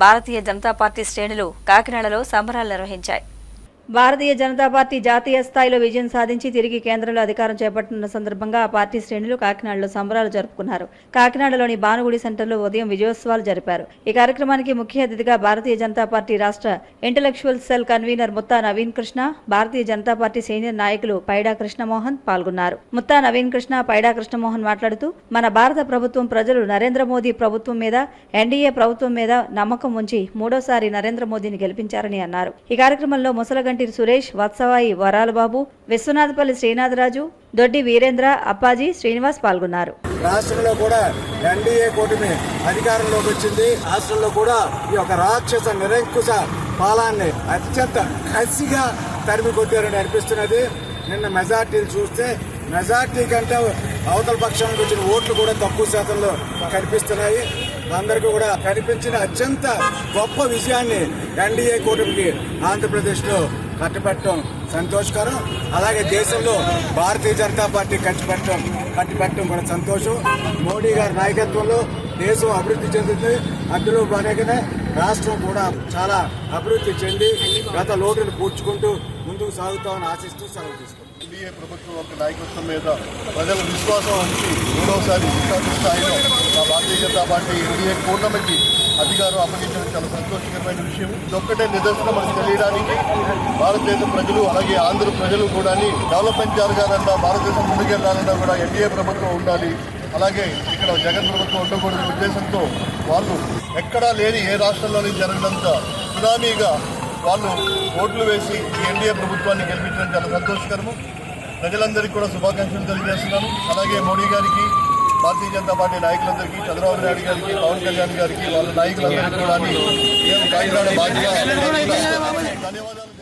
భారతీయ Janata party శ్రేణులు కాకినాడలో సంబరాలు నిర్వహించాయి. భారతీయ జనతా పార్టీ జాతీయ స్థాయిలో విజయం సాధించి తిరిగి కేంద్రంలో అధికారం చేపట్టనున్న సందర్భంగా ఆ పార్టీ శ్రేణులు కాకినాడలో సంబరాలు జరుపుకున్నారు. కాకినాడలోని భానుగుడి సెంటర్లో ఉదయం విజయోత్సవాలు జరిపారు. ఈ కార్యక్రమానికి ముఖ్య అతిథిగా భారతీయ జనతా పార్టీ రాష్ట్ర intellectual cell convener Mutta Naveen Krishna Bharatiya Janata Party senior నాయకులు పైడా కృష్ణమోహన్ పాల్గొన్నారు. ముత్తా నవీన్ కృష్ణ పైడా కృష్ణమోహన్ మాట్లాడుతూ మన భారత ప్రభుత్వం ప్రజలు నరేంద్ర మోదీ ప్రభుత్వం మీద ఎన్డీఏ ప్రభుత్వం మీద నమ్మకం ఉంచి మూడోసారి నరేంద్ర మోదీని గెలిపించారని అన్నారు. ఈ కార్యక్రమంలో ముసలగంటి సురేష్ వత్సవాయి వరాలబాబు విశ్వనాథపల్లి శ్రీనాథరాజు దొడ్డి వీరేంద్ర అప్పాజీ శ్రీనివాస్ పాల్గొన్నారు. రాష్ట్రంలో కూడా ఎన్డీఏ కూటమి అధికారంలోకి వచ్చింది. రాష్ట్రంలో కూడా ఈ యొక్క రాక్షస నిరంకుశ పాలాన్ని అత్యంత కసిగా తరిమి కొట్టారని అనిపిస్తున్నది. నిన్న మెజార్టీలు చూస్తే మెజార్టీ కంటే అవతల పక్షానికి వచ్చిన ఓట్లు కూడా తక్కువ శాతంలో కనిపిస్తున్నాయి. అందరికీ కూడా కనిపించిన అత్యంత గొప్ప విజయాన్ని ఎన్డీఏ కూటమికి ఆంధ్రప్రదేశ్లో కట్టబెట్టడం సంతోషకరం. అలాగే దేశంలో భారతీయ జనతా పార్టీ కట్టిపెట్టడం కట్టిపెట్టడం కూడా సంతోషం. మోడీ గారి నాయకత్వంలో దేశం అభివృద్ధి చెందుతుంది. అందులో భాగంగానే రాష్ట్రం కూడా చాలా అభివృద్ధి చెంది గత లోటును పూడ్చుకుంటూ ముందుకు సాగుతామని ఆశిస్తూ సెలవు తీసుకుంటాం ఎన్డీఏ ప్రభుత్వం యొక్క నాయకత్వం మీద ప్రజల విశ్వాసం ఉంచి మూడవసారి స్థాయిలో భారతీయ జనతా పార్టీ ఎన్డీఏ కూటమికి అధికారం అప్పగించడం చాలా సంతోషకరమైన విషయం. ఇదొక్కటే నిదర్శనం మనకు తెలియడానికి భారతదేశ ప్రజలు అలాగే ఆంధ్ర ప్రజలు కూడా డెవలప్మెంట్ జరగాలన్నా భారతదేశం ముందుకెళ్ళాలన్నా కూడా ఎన్డీఏ ప్రభుత్వం ఉండాలి. అలాగే ఇక్కడ జగన్ ప్రభుత్వం ఉండకూడదు ఉద్దేశంతో వాళ్ళు ఎక్కడా లేని ఏ రాష్ట్రంలోని జరగనంత సునామీగా వాళ్ళు ఓట్లు వేసి ఈ ఎన్డీఏ ప్రభుత్వాన్ని గెలిపించడం చాలా సంతోషకరము. ప్రజలందరికీ కూడా శుభాకాంక్షలు తెలియజేస్తున్నాను. అలాగే మోడీ గారికి భారతీయ జనతా పార్టీ నాయకులందరికీ చంద్రబాబు నాయుడు గారికి పవన్ కళ్యాణ్ గారికి వాళ్ళ నాయకులందరికీ కూడా నేను కాకినాడ బాధ్యత ధన్యవాదాలు